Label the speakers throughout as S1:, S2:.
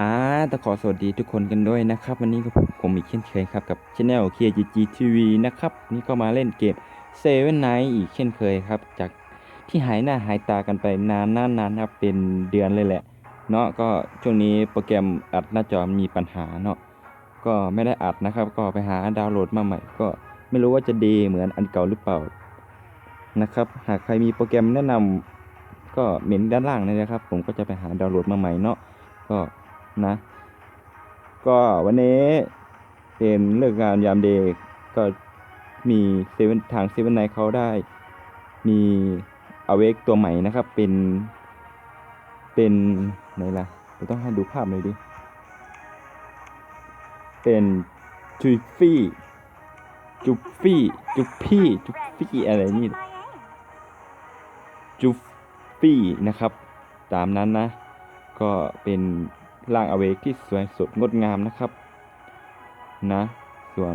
S1: อ่าต้องขอสวัสดีทุกคนกันด้วยนะครับ วันนี้ก็ผมผมอีกเช่นเคยครับ กับช anel KGG TV นะครับ นี่ก็มาเล่นเกม Seven Night อีกเช่นเคยครับ จากที่หายหน้าหายตากันไปนานนานนานครับเป็นเดือนเลยแหละ เนาะก็ช่วงนี้โปรแกรมอัดหน้าจอมีปัญหาเนาะก็ไม่ได้อัดนะครับ ก็ไปหาดาวน์โหลดมาใหม่ ก็ไม่รู้ว่าจะดีเหมือนอันเก่าหรือเปล่านะครับ หากใครมีโปรแกรมแนะนำก็เมนด้านล่างเลยนะครับ ผมก็จะไปหาดาวน์โหลดมาใหม่เนาะก็ นะ ก็วันนี้เป็นเลิกงานยามเด็กก็มีเซเว่นทางเซเว่นไนเขาได้ มีอเวกตัวใหม่นะครับ เป็นเป็นไหนล่ะเราต้องให้ดูภาพหน่อยดิ เป็นจุฟี่จุฟี่ จุฟี่ จุฟี่อะไรนี่จูฟี่นะครับ ตามนั้นนะ ก็เป็น ร่างอเวกที่สวยสดงดงามนะครับ นะ ส่วน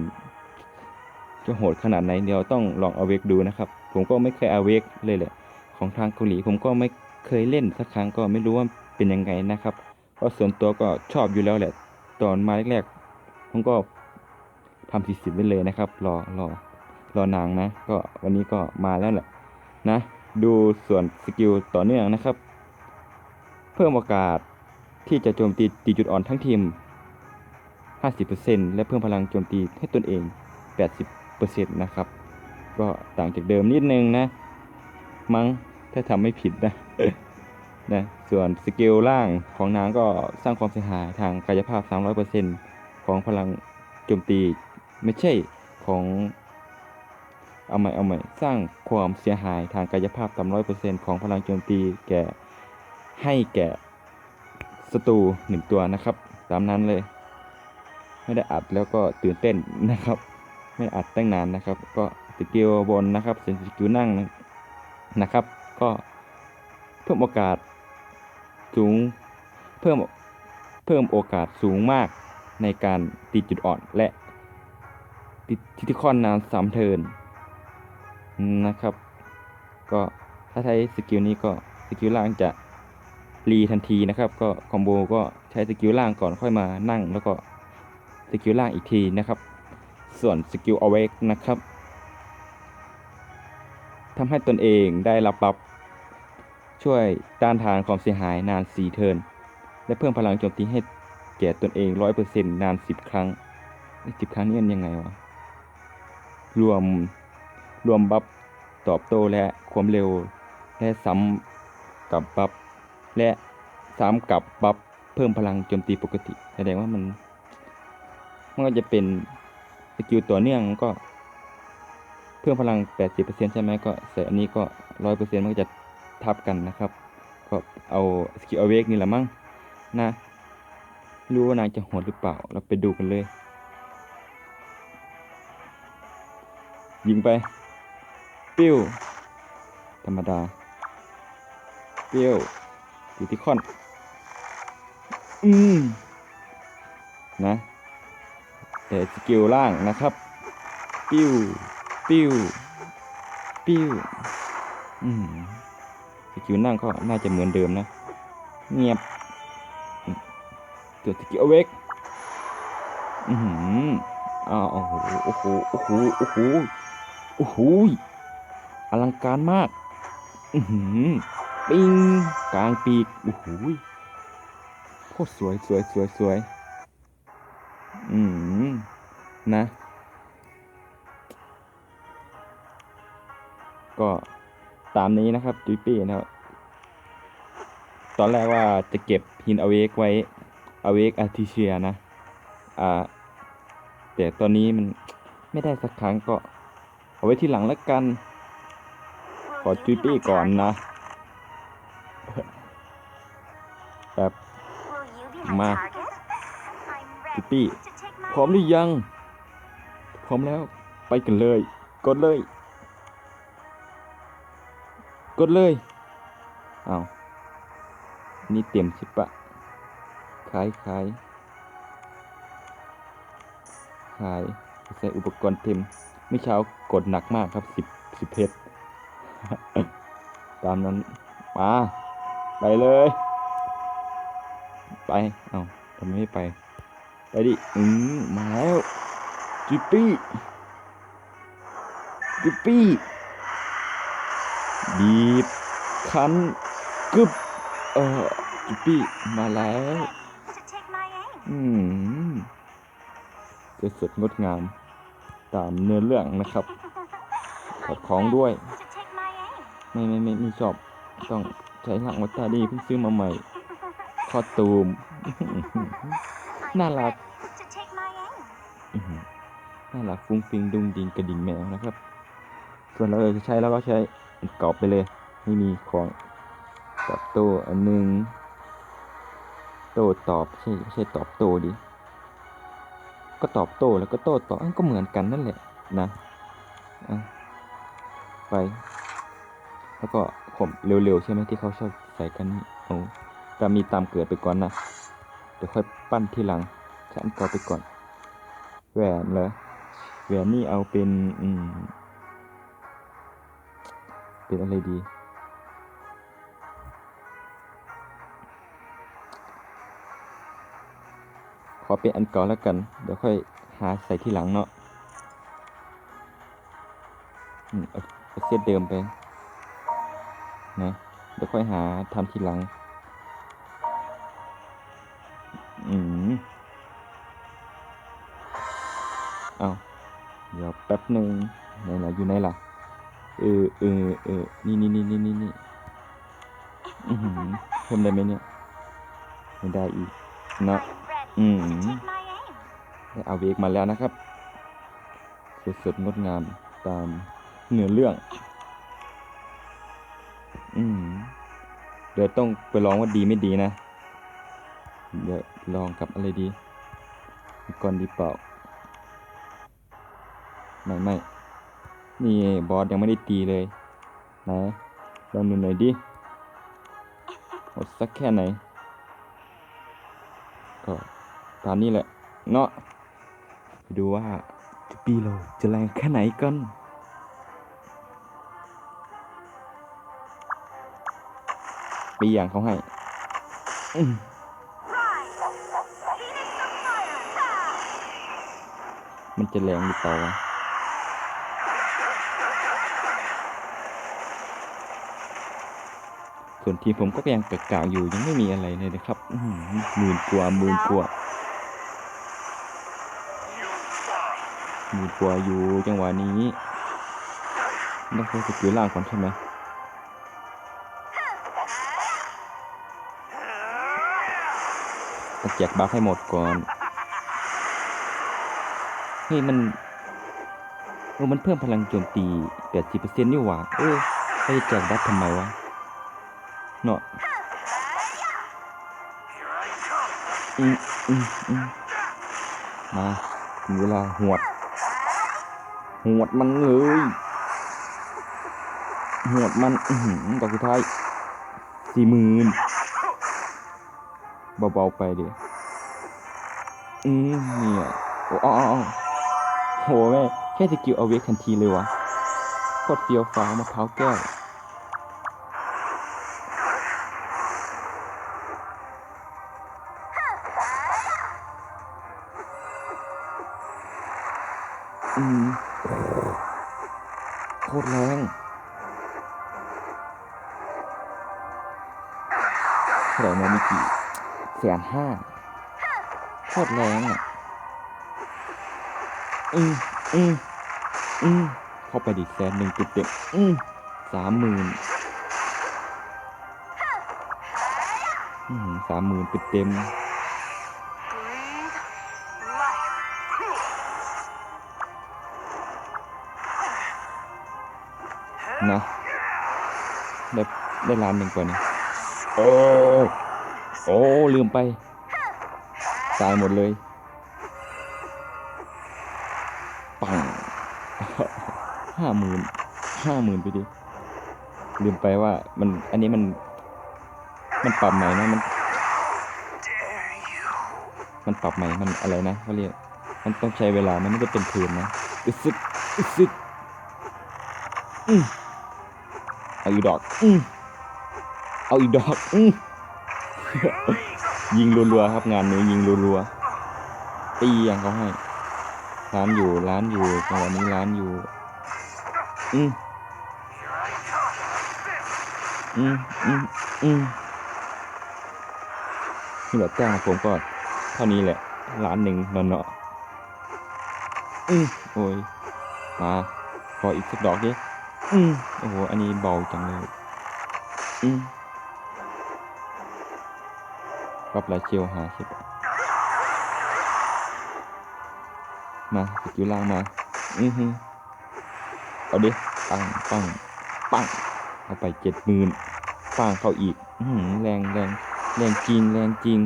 S1: จะโหดขนาดไหนเดี๋ยวต้องลองอเวกดูนะครับ ผมก็ไม่เคยอเวกเลยแหละ ของทางเกาหลีผมก็ไม่เคยเล่นสักครั้งก็ไม่รู้ว่าเป็นยังไงนะครับ เพราะส่วนตัวก็ชอบอยู่แล้วแหละ ตอนมาแรกๆผมก็ทำสีสิบไว้เลยนะครับ รอรอรอนางนะ ก็วันนี้ก็มาแล้วแหละนะ ดูส่วนสกิลต่อเนื่องนะครับ เพิ่มโอกาส ที่จะโจมตีตีจุดอ่อนทั้งทีม 50%และเพิ่มพลังโจมตีให้ตนเอง 80%นะครับ ก็ต่างจากเดิมนิดนึงนะ มั้งถ้าทำไม่ผิดนะนะ ส่วนสกิลล่างของนางก็สร้างความเสียหายทางกายภาพ 300%ของพลังโจมตีไม่ใช่ของเอาใหม่เอาใหม่สร้างความเสียหายทางกายภาพต่ำร้อยเปอร์เซ็นต์ของพลังโจมตีแก่ให้แก่ ศัตรูหนึ่งตัวนะครับ ตามนั้นเลย ไม่ได้อัดแล้วก็ตื่นเต้นนะครับ ไม่อัดตั้งนานนะครับ ก็สกิลบนนะครับส่วนสกิลนั่งนะครับ ก็เพิ่มโอกาสสูงเพิ่มเพิ่มโอกาสสูงมากในการตีจุดอ่อนและติดทิติคอนนานสามเทินนะครับ ก็ถ้าใช้สกิลนี้ก็สกิลล่างจะ รีทันทีนะครับ ก็คอมโบก็ใช้สกิลล่างก่อนค่อยมานั่ง แล้วก็สกิลล่างอีกทีนะครับ ส่วนสกิล awake นะครับทำให้ตนเองได้รับบัฟช่วยต้านทานความเสียหายนาน 4 เทิร์นและเพิ่มพลังโจมตีให้แก่ตนเอง 100%นาน 10 ครั้ง 10 ครั้งนี่มันยังไงวะ รวมรวมบัฟตอบโต้และความเร็วและซ้ำกับบัฟ และซ้ำกับบัฟเพิ่มพลังโจมตีปกติ แสดงว่ามัน มันก็จะเป็นสกิลต่อเนื่องก็ เพิ่มพลัง 80%ใช่ไหมก็ใส่อันนี้ก็ 100%มันก็จะทับกันนะครับ ก็เอาสกิลอเวกนี่แหละมั้งนะรู้ว่านางจะโหดหรือเปล่า เราไปดูกันเลย ยิงไป ปิ้ว ธรรมดา ปิ้ว ยูติคอน อืม นะแต่สกิลล่างนะครับ ปิ้ว ปิ้ว ปิ้ว อืม สกิลนั่งก็น่าจะเหมือนเดิมนะ เงียบอืมตัวสกิลเวกอือหืออ้าวโอ้โห โอ้โห โอ้โห โอ้โห โอ้โหยอลังการมาก อือหือ ปิงกลางปีกโอ้โหโคตรสวยสวยสวยสวยอืมนะ ก็ตามนี้นะครับจุยปี้นะครับตอนแรกว่าจะเก็บหินอเวกไว้อเวกอาร์ติเชียนะ อ่า แต่ตอนนี้มันไม่ได้สักครั้งก็ เอาไว้ที่หลังแล้วกัน ขอจุยปี้ก่อนนะ แบบมา
S2: มา
S1: จุ
S2: จุ
S1: ย
S2: ด
S1: ปี้
S2: ปี้
S1: พ
S2: พ
S1: ร้
S2: ร้
S1: อ
S2: อ
S1: ม
S2: ม
S1: หรือยัง พร้อมแล้วไปกันเลย กดเลย กดเลยเอาวนี่เต็มใช่ปะขายขายขายใส่อุปกรณ์เต็มไม่เช้ากดหนักมากครับสิบสิบเพชรตามนั้นมา ไปเลย ไป เอาทำไมไม่ไป ไปดิ อืมมาแล้วจิปปี้จิปปี้บีบคันกึบเออจิปปี้มาแล้วอืมสวยสดงดงามตามเนื้อเรื่องนะครับขอดของด้วย ไม่ไม่ไม่ไม่ชอบต้อง ใช้หลังวัตตาดีเพิ่งซื้อมาใหม่คอตูม น่ารัก น่ารักฟุ้งฟิงดุงดิงกระดิ่งแมวนะครับ ส่วนเราจะใช้แล้วก็ใช้กรอบไปเลยไม่มีของตอบโต้อันหนึง โต้ตอบใช่ใช่ตอบโต้ดิ ก็ตอบโต้แล้วก็โต้ตอบอันก็เหมือนกันนั่นแหละนะอะไป แล้วก็ ผมเร็วๆ ใช่ไหมที่เขาชอบใส่กันนี่โอ้ตามมีตามเกิดไปก่อนนะ เดี๋ยวค่อยปั้นทีหลังฉันกอไปก่อน แหวนเหรอแหวนนี่เอาเป็น อืม เป็นอะไรดี ขอเป็นอันเก่าแล้วกัน เดี๋ยวค่อยหาใส่ที่หลังเนาะอืมเอาเอาเซตเดิมไป นะเดี๋ยวค่อยหาทำทีหลัง อืมเอาเดี๋ยวแป๊บหนึ่งไหนล่ะอยู่ไหนล่ะ เออเออเออนี่นี่นี่นี่นี่นี่อือหือเพิ่มได้ไหมเนี่ย ไม่ได้อีกเนาะ
S2: I'm ready
S1: Mm.
S2: to take my aim.
S1: ได้เอาเวกมาแล้วนะครับสดสดๆงดงามตามเนื้อเรื่อง อืมเดี๋ยวต้องไปลองว่าดีไม่ดีนะ เดี๋ยวลองกับอะไรดีก่อนดีเปล่า ไม่ไม่ นี่บอสยังไม่ได้ตีเลยไหนลองดูหน่อยดิหดสักแค่ไหน ก็ตามนี้แหละ เนาะไปดูว่าจะปีเราจะแรงแค่ไหนกัน ปีอย่างเขาให้ มันจะแรงหรือเปล่าวะส่วนทีมผมก็ยังกากๆอยู่ยังไม่มีอะไรเลยนะครับอื้อหือหมื่นกว่าหมื่นกว่าหมื่นกว่าอยู่จังหวะนี้ต้องใช้สกิลล่างก่อนใช่ไหม แจกบัฟให้หมดก่อนเฮ้ยมันเออมันเพิ่มพลังโจมตี80%นี่หว่าเออไปแจกบัฟทำไมวะเนาะอืมอืมอืมมาถึงเวลาหวด หวดมันเลยหวดมัน อือหือดอกสุดท้ายสี่หมื่น เบาๆไปเดี๋ยวอืมเนี่ยโอ้อ้ออโหแม่แค่สกิลเอาเวกทันทีเลยวะโคตรเฟี้ยวฟ้าวมะพร้าวแก้วอืมโคตรแรงเท่าไหร่นมิกี่ แสนห้าโคตรแรงอะ อืมอืมอืมเข้าไปดิแสนหนึ่งเต็มอืมสามหมื่นอืมสามหมื่นเต็มนะได้ได้ล้านหนึ่งกว่านี่โอ้ โอ้ ลืมไป ตายหมดเลย ปังห้าหมื่นห้าหมื่นไปดิ ลืมไปว่ามันอันนี้มัน มันปรับใหม่นะมัน มันปรับใหม่มันอะไรนะเขาเรียก มันต้องใช้เวลามันไม่ได้เป็นคืนนะอึดซึกอึดซึกอืมเอาอีดอกอืมเอาอีดอกอืม ยิงรัวๆครับงานนี้ยิงรัวๆตีอย่างเขาให้ร้านอยู่ร้านอยู่จังหวะนี้ร้านอยู่ อืมอืมอืมอืมนี่แหละจ้างผมก็เท่านี้แหละล้านหนึ่งนอนเนาะอืมโอ้ยมาขออีกสักดอกดิอืมโอ้โหอันนี้เบาจังเลยอืม รับลายเชียวหาสิบมาสกิลล่างมา อือฮึเอาดิ ปัง ปัง ปัง เอาไปเจ็ดหมื่นปังเข้าอีก อือแรงแรงแรงจริงแรงจริง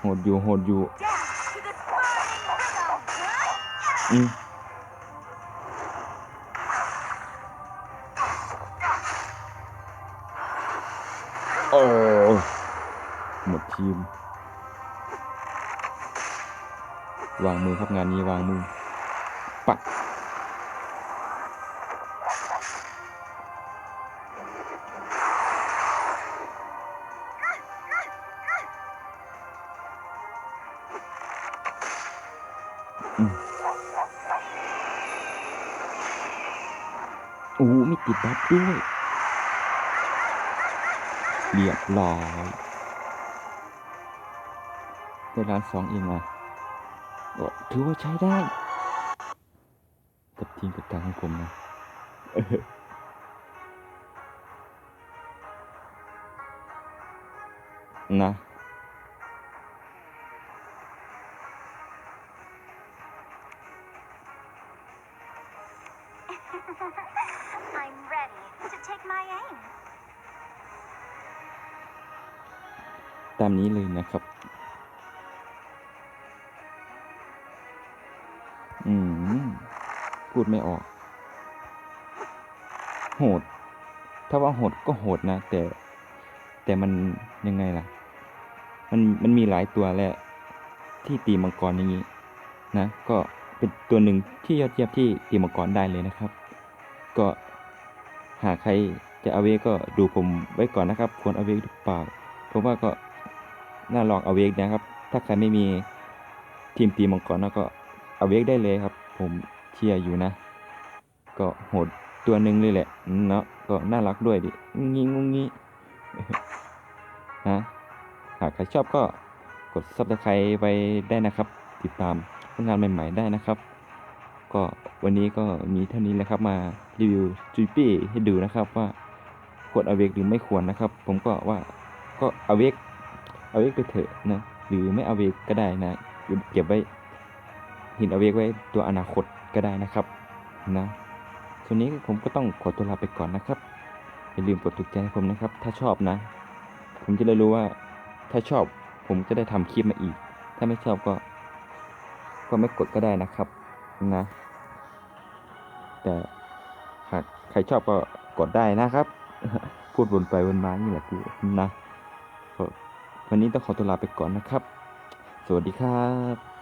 S1: โหดอยู่ โหดอยู่ อือ ทีม วางมือครับงานนี้วางมือ ปักโอ้มีติดบัฟด้วยเรียบร้อย ได้ร้านสองเองอะก็ถือว่าใช้ได้ กับทีมกับการของผมนะเออนะ
S2: I'm ready to take my aim.
S1: ตามนี้เลยนะครับ พูดไม่ออก โหด ถ้าว่าโหดก็โหดนะ แต่แต่มันยังไงล่ะ มันมันมีหลายตัวแหละที่ตีมังกรอย่างนี้นะ ก็เป็นตัวหนึ่งที่ยอดเยี่ยมที่ตีมังกรได้เลยนะครับ ก็หากใครจะเอาเวก็ดูผมไว้ก่อนนะครับ ควรเอาเวกหรือเปล่าผมว่าก็น่าลองเอาเวกนะครับ ถ้าใครไม่มีทีมตีมังกรแล้วก็เอาเวกได้เลยครับ ผม เชียร์อยู่นะ ก็โหดตัวหนึ่งเลยแหละเนาะก็น่ารักด้วยดิงุ้งงี้งุ้งงี้นะหากใครชอบก็กดซับสไครต์ไว้ได้นะครับ ติดตามผลงานใหม่ๆได้นะครับ ก็วันนี้ก็มีเท่านี้แหละครับมารีวิวจุยปี้ให้ดูนะครับว่าควรเอาเวกหรือไม่ควรนะครับ ผมก็ว่าก็เอาเวกเอาเวกไปเถอะนะหรือไม่เอาเวกก็ได้นะเก็บไว้หินเอาเวกไว้ตัวอนาคต ก็ได้นะครับนะส่วนนี้ผมก็ต้องขอตัวลาไปก่อนนะครับ อย่าลืมกดถูกใจให้ผมนะครับ ถ้าชอบนะ ผมจะได้รู้ว่าถ้าชอบผมจะได้ทำคลิปมาอีก ถ้าไม่ชอบก็ ก็ไม่กดก็ได้นะครับนะ แต่หากใครชอบก็กดได้นะครับ พูดวนไปวนมานี่แหละกูนะวันนี้ต้องขอตัวลาไปก่อนนะครับ สวัสดีครับ